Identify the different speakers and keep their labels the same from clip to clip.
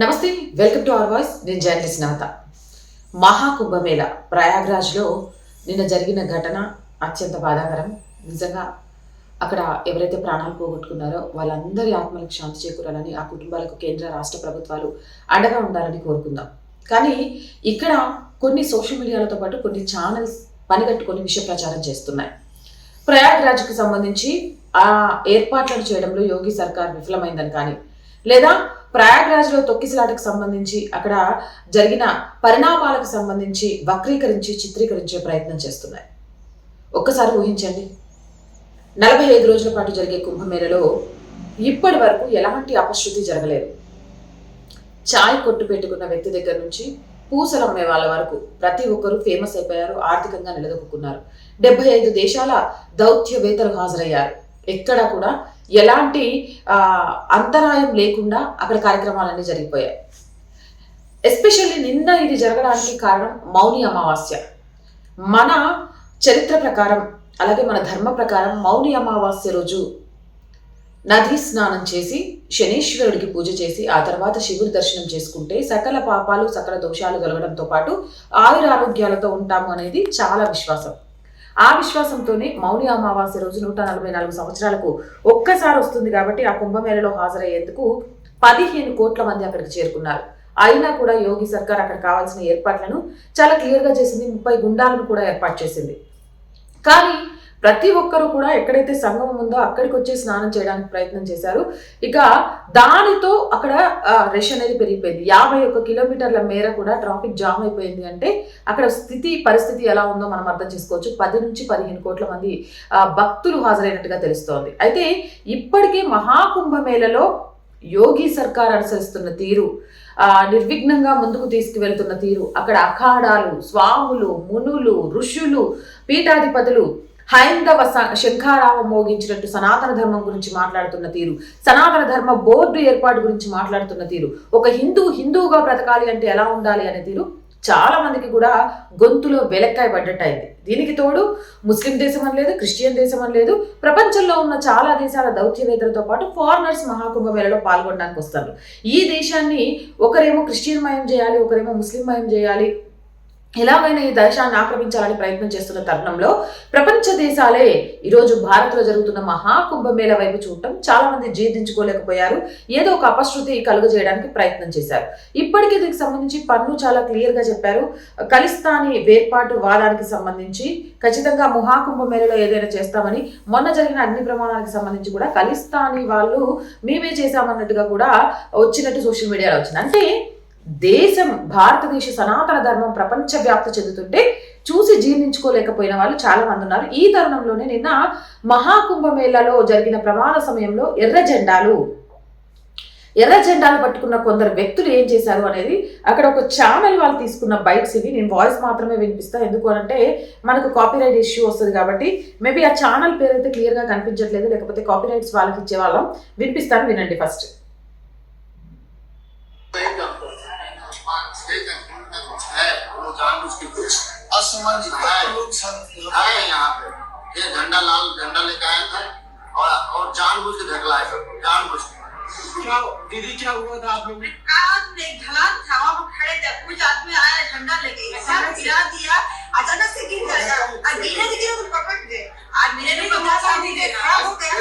Speaker 1: నమస్తే welcome to our voice. నేను journalist నవత మహాకుంభమేళ ప్రయాగ్రాజ్లో నిన్న జరిగిన ఘటన అత్యంత బాధాకరం. నిజంగా అక్కడ ఎవరైతే ప్రాణాలు పోగొట్టుకున్నారో వాళ్ళందరి ఆత్మలకు శాంతి చేకూరాలని ఆ కుటుంబాలకు కేంద్ర రాష్ట్ర ప్రభుత్వాలు అండగా ఉండాలని కోరుకుందాం. కానీ ఇక్కడ కొన్ని సోషల్ మీడియాలతో పాటు కొన్ని ఛానల్స్ పనిగట్టుకొని విషయ ప్రచారం చేస్తున్నాయి. ప్రయాగ్రాజ్కి సంబంధించి ఆ ఏర్పాట్లను చేయడంలో యోగి సర్కార్ విఫలమైందని కానీ లేదా ప్రయాగ్రాజ్లో తొక్కిసలాటకు సంబంధించి అక్కడ జరిగిన పరిణామాలకు సంబంధించి వక్రీకరించి చిత్రీకరించే ప్రయత్నం చేస్తున్నాయి. ఒక్కసారి ఊహించండి. నలభై ఐదు రోజుల పాటు జరిగే కుంభమేళలో ఇప్పటి వరకు ఎలాంటి అపశృతి జరగలేదు. చాయ్ కొట్టు పెట్టుకున్న వ్యక్తి దగ్గర నుంచి పూసలు అమ్మే వాళ్ళ వరకు ప్రతి ఒక్కరూ ఫేమస్ అయిపోయారు ఆర్థికంగా నిలదొక్కున్నారు. డెబ్బై ఐదు దేశాల దౌత్యవేత్తలు హాజరయ్యారు. ఎక్కడా కూడా ఎలాంటి అంతరాయం లేకుండా అక్కడ కార్యక్రమాలన్నీ జరిగిపోయాయి. ఎస్పెషల్లీ నిన్న ఇది జరగడానికి కారణం మౌని అమావాస్య. మన చరిత్ర ప్రకారం అలాగే మన ధర్మ ప్రకారం మౌని అమావాస్య రోజు నదీ స్నానం చేసి శనీశ్వరుడికి పూజ చేసి ఆ తర్వాత శివుడి దర్శనం చేసుకుంటే సకల పాపాలు సకల దోషాలు కలగడంతో పాటు ఆయురారోగ్యాలతో ఉంటాము అనేది చాలా విశ్వాసం. ఆ విశ్వాసంతోనే మౌని అమావాస్య రోజు నూట నలభై నాలుగు సంవత్సరాలకు ఒక్కసారి వస్తుంది కాబట్టి ఆ కుంభమేళలో హాజరయ్యేందుకు పదిహేను కోట్ల మంది అక్కడికి చేరుకున్నారు. అయినా కూడా యోగి సర్కార్ అక్కడ కావాల్సిన ఏర్పాట్లను చాలా క్లియర్గా చేసింది. ముప్పై గుండాలను కూడా ఏర్పాటు చేసింది. కానీ ప్రతి ఒక్కరూ కూడా ఎక్కడైతే సంగమం ఉందో అక్కడికి వచ్చి స్నానం చేయడానికి ప్రయత్నం చేశారు. ఇక దానితో అక్కడ రష్ అనేది పెరిగిపోయింది. యాభై ఒక్క కిలోమీటర్ల మేర కూడా ట్రాఫిక్ జామ్ అయిపోయింది అంటే అక్కడ స్థితి పరిస్థితి ఎలా ఉందో మనం అర్థం చేసుకోవచ్చు. పది నుంచి పదిహేను కోట్ల మంది భక్తులు హాజరైనట్టుగా తెలుస్తోంది. అయితే ఇప్పటికే మహాకుంభమేళలో యోగి సర్కార్ అనుసరిస్తున్న తీరు ఆ, నిర్విఘ్నంగా ముందుకు తీసుకువెళ్తున్న తీరు అక్కడ అఖాడాలు స్వాములు మునులు ఋషులు పీఠాధిపతులు హైందవ స- శంఖారావం మోగించినట్టు సనాతన ధర్మం గురించి మాట్లాడుతున్న తీరు. సనాతన ధర్మ బోర్డు ఏర్పాటు గురించి మాట్లాడుతున్న తీరు. ఒక హిందూ హిందువుగా బ్రతకాలి అంటే ఎలా ఉండాలి అనే తీరు చాలా మందికి కూడా గొంతులో వెలక్కాయ పడ్డట్టయింది. దీనికి తోడు ముస్లిం దేశం అని లేదు క్రిస్టియన్ దేశం అని లేదు ప్రపంచంలో ఉన్న చాలా దేశాల దౌత్యవేత్తలతో పాటు ఫారినర్స్ మహాకుంభమేళలో పాల్గొనడానికి వస్తారు ఈ దేశాన్ని ఒకరేమో క్రిస్టియన్ మయం చేయాలి ఒకరేమో ముస్లిం మయం చేయాలి ఎలాగైనా ఈ దేశాన్ని ఆక్రమించాలని ప్రయత్నం చేస్తున్న తరుణంలో ప్రపంచ దేశాలే ఈరోజు భారత్లో జరుగుతున్న మహాకుంభమేళ వైపు చూడటం చాలా మంది జీర్ణించుకోలేకపోయారు. ఏదో ఒక అపశృతి కలుగజేయడానికి ప్రయత్నం చేశారు. ఇప్పటికీ దీనికి సంబంధించి పన్ను చాలా క్లియర్గా చెప్పారు. ఖలిస్తానీ వేర్పాటు వాదానికి సంబంధించి ఖచ్చితంగా మహాకుంభమేళలో ఏదైనా చేస్తామని మొన్న జరిగిన అగ్ని ప్రమాణానికి సంబంధించి కూడా ఖలిస్తానీ వాళ్ళు మేమే చేశామన్నట్టుగా కూడా వచ్చినట్టు సోషల్ మీడియాలో వచ్చింది. అంటే దేశం భారతదేశ సనాతన ధర్మం ప్రపంచవ్యాప్తి చెందుతుంటే చూసి జీర్ణించుకోలేకపోయిన వాళ్ళు చాలా మంది ఉన్నారు. ఈ తరుణంలోనే నిన్న మహాకుంభమేళలో జరిగిన ప్రమాణ సమయంలో ఎర్ర జెండాలు ఎర్ర జెండాలు పట్టుకున్న కొందరు వ్యక్తులు ఏం చేశారు అనేది అక్కడ ఒక ఛానల్ వాళ్ళు తీసుకున్న బైట్స్ ఇవి. నేను వాయిస్ మాత్రమే వినిపిస్తా. ఎందుకు అంటే మనకు కాపీరైట్ ఇష్యూ వస్తుంది కాబట్టి మేబీ ఆ ఛానల్ పేరు అయితే క్లియర్గా కనిపించట్లేదు. లేకపోతే కాపీరైట్స్ వాళ్ళకి ఇచ్చే వాళ్ళం. వినిపిస్తాను వినండి ఫస్ట్.
Speaker 2: है वो जानबूझ के कुछ असमंज है। है। यहाँ पे। ये झंडा लाल झंडा लेके आया था और और जानबूझ के धकलाए जानबूझ
Speaker 3: क्या दीदी क्या हुआ था आप लोग
Speaker 4: ढलान था वहाँ खड़े थे कुछ आदमी आया झंडा लेके गिरा दिया अचानक से गिर गया। और गिरने से गिरे तो पकड़ गए। आज मेरे भी खड़ा हो गया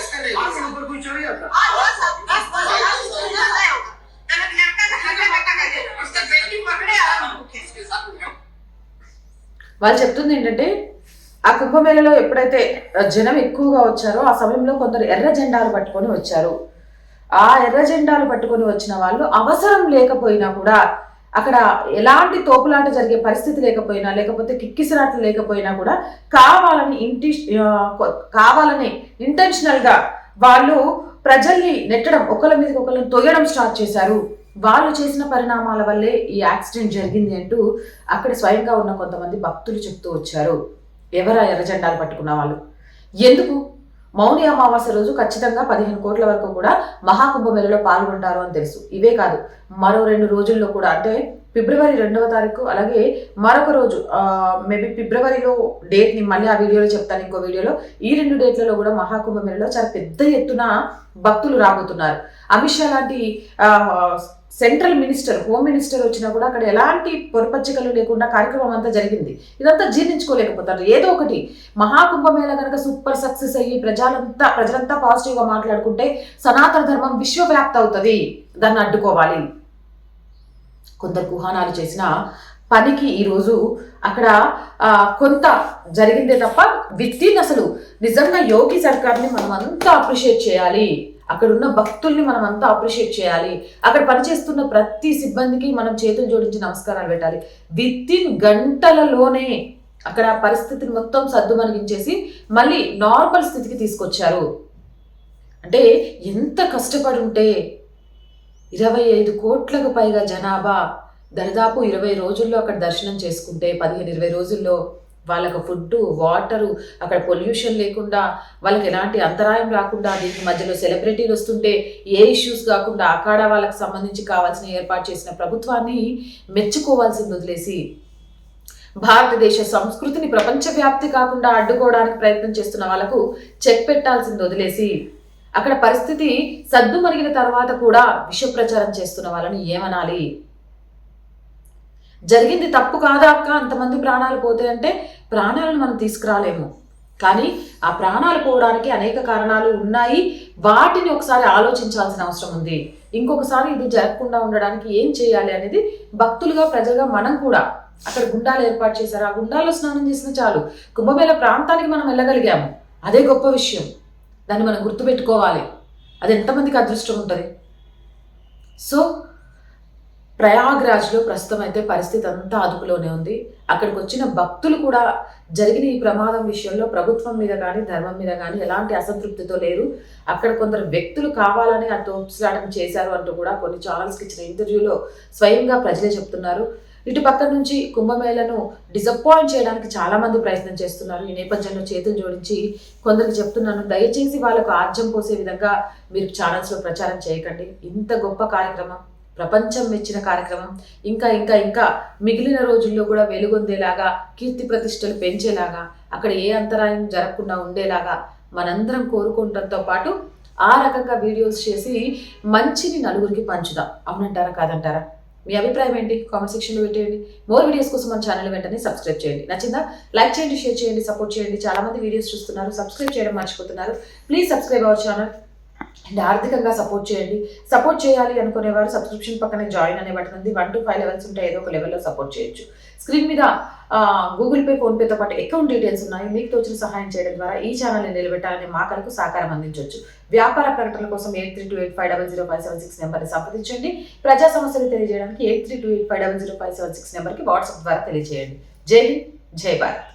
Speaker 1: వాళ్ళు చెప్తుంది ఏంటంటే ఆ కుంభమేళలో ఎప్పుడైతే జనం ఎక్కువగా వచ్చారో ఆ సమయంలో కొందరు ఎర్ర జెండాలు పట్టుకొని వచ్చారు. ఆ ఎర్ర జెండాలు పట్టుకొని వచ్చిన వాళ్ళు అవసరం లేకపోయినా కూడా అక్కడ ఎలాంటి తోపులాట జరిగే పరిస్థితి లేకపోయినా లేకపోతే కిక్కిసిరాట్లు లేకపోయినా కూడా కావాలని ఇంటి కావాలని ఇంటెన్షనల్గా వాళ్ళు ప్రజల్ని నెట్టడం ఒకళ్ళ మీదకి ఒకళ్ళని తొయ్యడం స్టార్ట్ చేశారు. వాళ్ళు చేసిన పరిణామాల వల్లే ఈ యాక్సిడెంట్ జరిగింది అంటూ అక్కడ స్వయంగా ఉన్న కొంతమంది భక్తులు చెప్తూ వచ్చారు. ఎవరా ఎర్రజెండాలు పట్టుకున్న వాళ్ళు? ఎందుకు? మౌని అమావాస్య రోజు ఖచ్చితంగా పదిహేను కోట్ల వరకు కూడా మహాకుంభమేళలో పాల్గొంటారు అని తెలుసు. ఇవే కాదు మరో రెండు రోజుల్లో కూడా అంటే ఫిబ్రవరి రెండవ తారీఖు అలాగే మరొక రోజు మేబీ ఫిబ్రవరిలో డేట్ని మళ్ళీ ఆ వీడియోలో చెప్తాను ఇంకో వీడియోలో. ఈ రెండు డేట్లలో కూడా మహాకుంభమేళలో చాలా పెద్ద ఎత్తున భక్తులు రాబోతున్నారు. అమిత్ షా లాంటి సెంట్రల్ మినిస్టర్ హోమ్ మినిస్టర్ వచ్చినా కూడా అక్కడ ఎలాంటి పొరపచ్చికలు లేకుండా కార్యక్రమం అంతా జరిగింది. ఇదంతా జీర్ణించుకోలేకపోతారు. ఏదో ఒకటి మహాకుంభమేళ కనుక సూపర్ సక్సెస్ అయ్యి ప్రజలంతా ప్రజలంతా పాజిటివ్గా మాట్లాడుకుంటే సనాతన ధర్మం విశ్వవ్యాప్తి అవుతుంది. దాన్ని అడ్డుకోవాలి. కొందరు కుహానాలు చేసిన పనికి ఈరోజు అక్కడ కొంత జరిగిందే తప్ప విత్తిన్ అసలు నిజంగా యోగి సర్కార్ని మనం అంతా అప్రిషియేట్ చేయాలి. అక్కడ ఉన్న భక్తుల్ని మనం అంతా అప్రిషియేట్ చేయాలి. అక్కడ పనిచేస్తున్న ప్రతి సిబ్బందికి మనం చేతులు జోడించి నమస్కారాలు పెట్టాలి. విత్తిన్ గంటలలోనే అక్కడ పరిస్థితిని మొత్తం సద్దుమణిగించేసి మళ్ళీ నార్మల్ స్థితికి తీసుకొచ్చారు. అంటే ఎంత కష్టపడి ఉంటే ఇరవై ఐదు కోట్లకు పైగా జనాభా దరిదాపు ఇరవై రోజుల్లో అక్కడ దర్శనం చేసుకుంటే పదిహేను ఇరవై రోజుల్లో వాళ్ళకు ఫుడ్ వాటరు అక్కడ పొల్యూషన్ లేకుండా వాళ్ళకి ఎలాంటి అంతరాయం రాకుండా దీనికి మధ్యలో సెలబ్రిటీలు వస్తుంటే ఏ ఇష్యూస్ కాకుండా అక్కడ వాళ్ళకి సంబంధించి కావాల్సిన ఏర్పాటు చేసిన ప్రభుత్వాన్ని మెచ్చుకోవాల్సింది వదిలేసి భారతదేశ సంస్కృతిని ప్రపంచవ్యాప్తి కాకుండా అడ్డుకోవడానికి ప్రయత్నం చేస్తున్న వాళ్ళకు చెక్ పెట్టాల్సింది వదిలేసి అక్కడ పరిస్థితి సద్దుమరిగిన తర్వాత కూడా విష ప్రచారం చేస్తున్న వాళ్ళని ఏమనాలి? జరిగింది తప్పు కాదా అక్క? అంతమంది ప్రాణాలు పోతే అంటే ప్రాణాలను మనం తీసుకురాలేము. కానీ ఆ ప్రాణాలు పోవడానికి అనేక కారణాలు ఉన్నాయి. వాటిని ఒకసారి ఆలోచించాల్సిన అవసరం ఉంది. ఇంకొకసారి ఇది జరగకుండా ఉండడానికి ఏం చేయాలి అనేది భక్తులుగా ప్రజలుగా మనం కూడా అక్కడ గుండాలు ఏర్పాటు చేశారు. ఆ గుండాల్లో స్నానం చేసిన చాలు. కుంభమేళ ప్రాంతానికి మనం వెళ్ళగలిగాము. అదే గొప్ప విషయం. దాన్ని మనం గుర్తుపెట్టుకోవాలి. అది ఎంతమందికి అదృష్టం ఉంటుంది? సో ప్రయాగ్రాజ్లో ప్రస్తుతం అయితే పరిస్థితి అంతా అదుపులోనే ఉంది. అక్కడికి వచ్చిన భక్తులు కూడా జరిగిన ఈ ప్రమాదం విషయంలో ప్రభుత్వం మీద కానీ ధర్మం మీద కానీ ఎలాంటి అసంతృప్తితో లేరు. అక్కడ కొందరు వ్యక్తులు కావాలని ఆ ఉత్సాహం చేశారు అంటూ కూడా కొన్ని ఛానల్స్కి ఇచ్చిన ఇంటర్వ్యూలో స్వయంగా ప్రజలే చెప్తున్నారు. ఇటు పక్క నుంచి కుంభమేళను డిసప్పాయింట్ చేయడానికి చాలామంది ప్రయత్నం చేస్తున్నారు. ఈ నేపథ్యంలో చేతులు జోడించి కొందరికి చెప్తున్నాను దయచేసి వాళ్ళకు ఆజ్యం పోసే విధంగా మీరు ఛానల్స్లో ప్రచారం చేయకండి. ఇంత గొప్ప కార్యక్రమం. ప్రపంచం మెచ్చిన కార్యక్రమం. ఇంకా ఇంకా ఇంకా మిగిలిన రోజుల్లో కూడా వెలుగొందేలాగా కీర్తి ప్రతిష్టలు పెంచేలాగా అక్కడ ఏ అంతరాయం జరగకుండా ఉండేలాగా మనందరం కోరుకుంటంతో పాటు ఆ రకంగా వీడియోస్ చేసి మంచిని నలుగురికి పంచుదాం. అవునంటారా కాదంటారా? మీ అభిప్రాయం ఏంటి? కామెంట్ సెక్షన్లో పెట్టేయండి. మోర్ వీడియోస్ కోసం మన ఛానల్ వెంటనే సబ్స్క్రైబ్ చేయండి. నచ్చిందా? లైక్ చేయండి షేర్ చేయండి సపోర్ట్ చేయండి. చాలామంది వీడియోస్ చూస్తున్నారు సబ్స్క్రైబ్ చేయడం మర్చిపోతున్నారు. Please subscribe our channel. And ఆర్థికంగా సపోర్ట్ చేయండి. సపోర్ట్ చేయాలి అనుకునేవారు సబ్స్క్రిప్షన్ పక్కనే జాయిన్ అనే బటన్ ఉంది. వన్ టు ఫైవ్ లెవెల్స్ ఉంటే ఏదో ఒక లెవెల్లో సపోర్ట్ చేయొచ్చు. స్క్రీన్ మీద గూగుల్ పే ఫోన్పేతో పాటు అకౌంట్ డీటెయిల్స్ ఉన్నాయి. మీకు తోచిన సహాయం చేయడం ద్వారా ఈ ఛానల్ని నిలబెట్టాలని మా కలకు సహకారం అందించవచ్చు వ్యాపార ప్రకటనల కోసం eight three two eight five double zero five seven six నెంబర్ని సంప్రదించండి. ప్రజా సమస్యలు తెలియజేయడానికి eight three two eight five double zero five seven six నెంబర్కి వాట్సాప్ ద్వారా తెలియజేయండి. జై హింద్ జై భారత్.